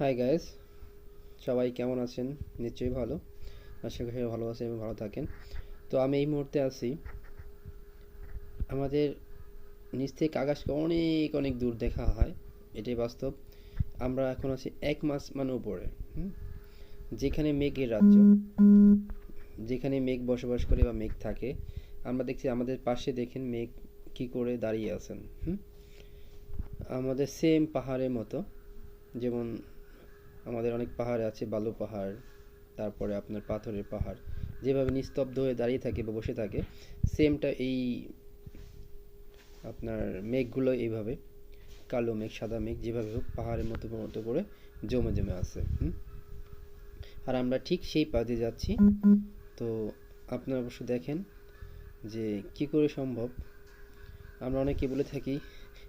Hi guys সবাই কেমন আছেন? নিশ্চয়ই ভালো। আশা করি ভালো আছেন এবং ভালো থাকেন। তো আমি এই মুহূর্তে আছি। আমাদের নিচ থেকে আকাশকে অনেক অনেক দূর দেখা হয়। এটাই বাস্তব। আমরা এখন আছি এক মাস মানে উপরে যেখানে মেঘের রাজ্য। যেখানে মেঘ বসবাস করে বা মেঘ থাকে। আমরা দেখছি আমাদের পাশে দেখেন মেঘ কি করে দাঁড়িয়ে আছেন আমাদের সেম পাহাড়ের মতো। যেমন আমাদের অনেক পাহাড় আছে, বালু পাহাড়, তারপরে আপনার পাথরের পাহাড়। যেভাবে নিস্তব্ধ হয়ে দাঁড়িয়ে থাকে বা বসে থাকে সেমটা এই আপনার মেঘগুলো এইভাবে, কালো মেঘ, সাদা মেঘ যেভাবে হোক, পাহাড়ের মতো মতো করে জমে জমে আছে আর আমরা ঠিক সেই পাদে যাচ্ছি। তো আপনারা অবশ্য দেখেন যে কি করে সম্ভব। আমরা অনেকে বলে থাকি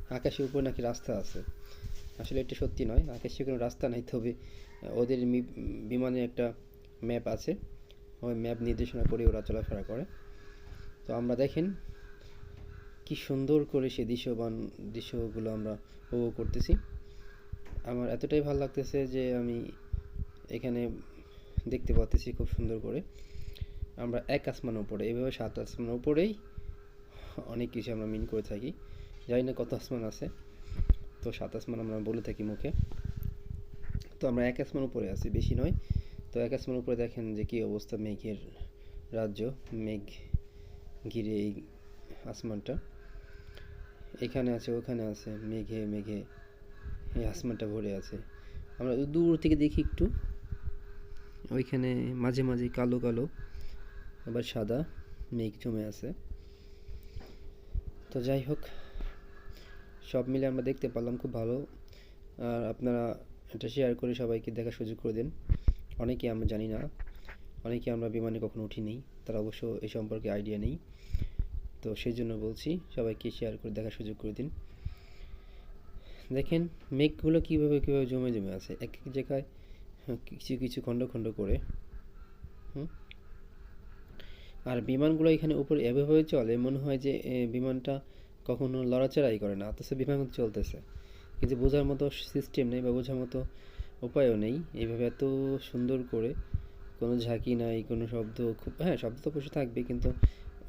আকাশের উপরে নাকি রাস্তা আছে। আসলে এটা সত্যি নয় আকাশে কোনো রাস্তা নাই, তবে ওদের বিমানে একটা ম্যাপ আছে। ওই ম্যাপ নির্দেশনা করে ওরা চলাফেরা করে। তো আমরা দেখেন কি সুন্দর করে সে দৃশ্যবান দৃশ্যগুলো আমরা উপভোগ করতেছি। আমার এতটাই ভালো লাগতেছে যে আমি এখানে দেখতে পাচ্তেছি খুব সুন্দর করে। আমরা এক আসমান উপরে, এভাবে সাত আসমান উপরেই অনেক কিছু আমরা মিন করে থাকি। জানি না কত আসমান আছে। তো সাত আসমান আমরা বলে থাকি মুখে। তো আমরা এক আসমান উপরে আছি, বেশি নয়। তো এক আসমান উপরে দেখেন যে কি অবস্থা মেঘের রাজ্য, মেঘ ঘিরে এই আসমানটা। এখানে আছে, ওখানে আছে, মেঘে মেঘে এই আসমানটা ভরে আছে। আমরা দূর থেকে দেখি একটু। ওইখানে মাঝে মাঝে কালো কালো, আবার সাদা মেঘ জমে আছে। তো যাই হোক সব মিলে আমরা দেখতে পারলাম খুব ভালো। আর আপনারা এটা শেয়ার করে সবাইকে দেখার সুযোগ করে দিন। অনেকে আমরা জানি না অনেকে আমরা বিমানে কখনো উঠিনি তারা অবশ্য এই সম্পর্কে আইডিয়া নেই। তো সেই জন্য বলছি সবাইকে শেয়ার করে দেখার সুযোগ করে দিন। দেখেন মেঘগুলো কীভাবে কীভাবে জমে জমে আছে। এক এক জায়গায় হ্যাঁ, কিছু কিছু খণ্ড খণ্ড করে। আর বিমানগুলো এখানে উপরে এভাবে চলে মনে হয় যে বিমানটা কখনো লড়াচড়াই করে না অথচ কিন্তু চলতেছে। কিন্তু বোঝার মতো সিস্টেম নেই বা বোঝার মতো উপায়ও নেই। এইভাবে এত সুন্দর করে কোনো ঝাঁকি নাই, কোনো শব্দ খুব হ্যাঁ শব্দ তো অবশ্যই থাকবে, কিন্তু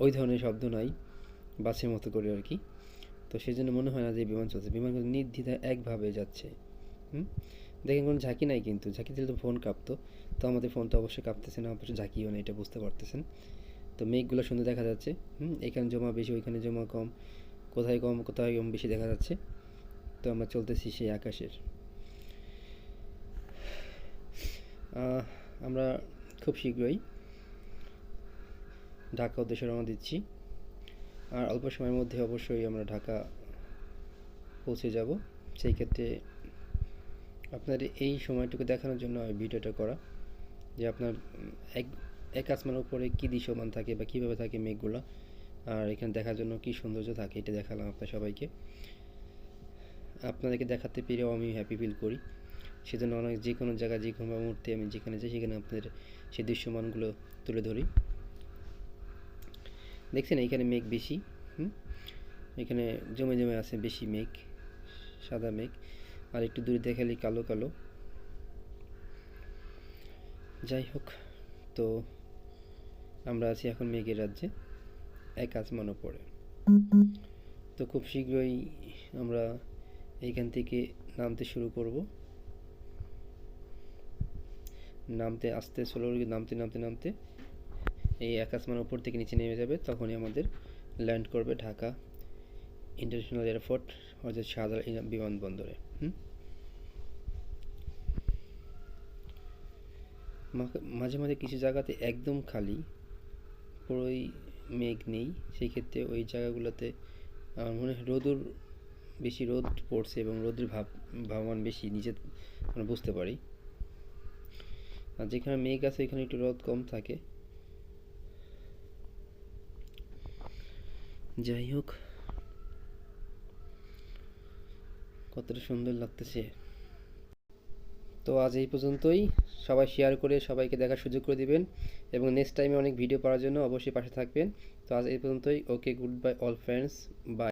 ওই ধরনের শব্দ নাই, বাসের মতো করে আর কি। তো সেই জন্য মনে হয় না যে বিমান চলছে। বিমান কিন্তু নির্দ্বিধায় একভাবে যাচ্ছে। হুম? দেখেন কোনো ঝাঁকি নাই কিন্তু। ঝাঁকি দিলে তো ফোন কাঁপতো। তো আমাদের ফোনটা অবশ্যই কাঁপতেছে না অবশ্যই ঝাঁকিও নেই, এটা বুঝতে পারতেছেন। তো মেঘগুলো সুন্দর দেখা যাচ্ছে। হুম? এখানে জমা বেশি, ওইখানে জমা কম। কোথায় কম কোথায় কম বেশি দেখা যাচ্ছে। তো আমরা চলতেছি সেই আকাশের। আমরা খুব শীঘ্রই ঢাকা উদ্দেশ্যে রওনা দিচ্ছি। আর অল্প সময়ের মধ্যে অবশ্যই আমরা ঢাকা পৌঁছে যাব। সেই ক্ষেত্রে আপনাদের এই সময়টুকু দেখানোর জন্য ভিডিওটা করা। যে আপনার এক এক আসমানের উপরে কী দৃশ্যমান থাকে বা কীভাবে থাকে মেঘগুলো। আর এখানে দেখার জন্য কী সৌন্দর্য থাকে এটা দেখালাম আপনার সবাইকে। আপনাদেরকে দেখাতে পেরেও আমি হ্যাপি ফিল করি। সেজন্য অনেক যে কোনো জায়গায়, যে কোনো মুহূর্তে আমি যেখানে যাই, সেখানে আপনাদের সেই দৃশ্যমানগুলো তুলে ধরি। দেখছেন এখানে মেঘ বেশি, হুম? এখানে জমে জমে আছে বেশি মেঘ, সাদা মেঘ। আর একটু দূরে দেখালে কালো কালো। যাই হোক, তো আমরা আছি এখন মেঘের রাজ্যে। এক আসমান পড়ে। তো খুব শীঘ্রই আমরা এইখান থেকে নামতে শুরু করব। নামতে, আস্তে স্লো নামতে নামতে নামতে এই এক আসমান উপর থেকে নিচে নেমে যাবে, তখনই আমাদের ল্যান্ড করবে ঢাকা ইন্টারন্যাশনাল এয়ারপোর্ট অর্থাৎ শাহজালাল বিমানবন্দরে। মাঝে মাঝে কিছু জায়গাতে একদম খালি, পুরোই মেঘ নেই সেই ক্ষেত্রে ওই জায়গাগুলোতে আমার মনে হয় রোদুর বেশি রোদ পড়ছে এবং রোদের ভাব, ভাবমান বেশি, নিজে আমরা বুঝতে পারি। আর যেখানে মেঘ আছে এখানে একটু রোদ কম থাকে। যাই হোক, কতটা সুন্দর লাগতেছে। তো আজ এই পর্যন্তই। সবাই শেয়ার করে সবাইকে দেখার সুযোগ করে দিবেন এবং নেক্সট টাইমে অনেক ভিডিও পাওয়ার জন্য অবশ্যই পাশে থাকবেন। তো আজ এই পর্যন্তই। Okay good bye all friends bye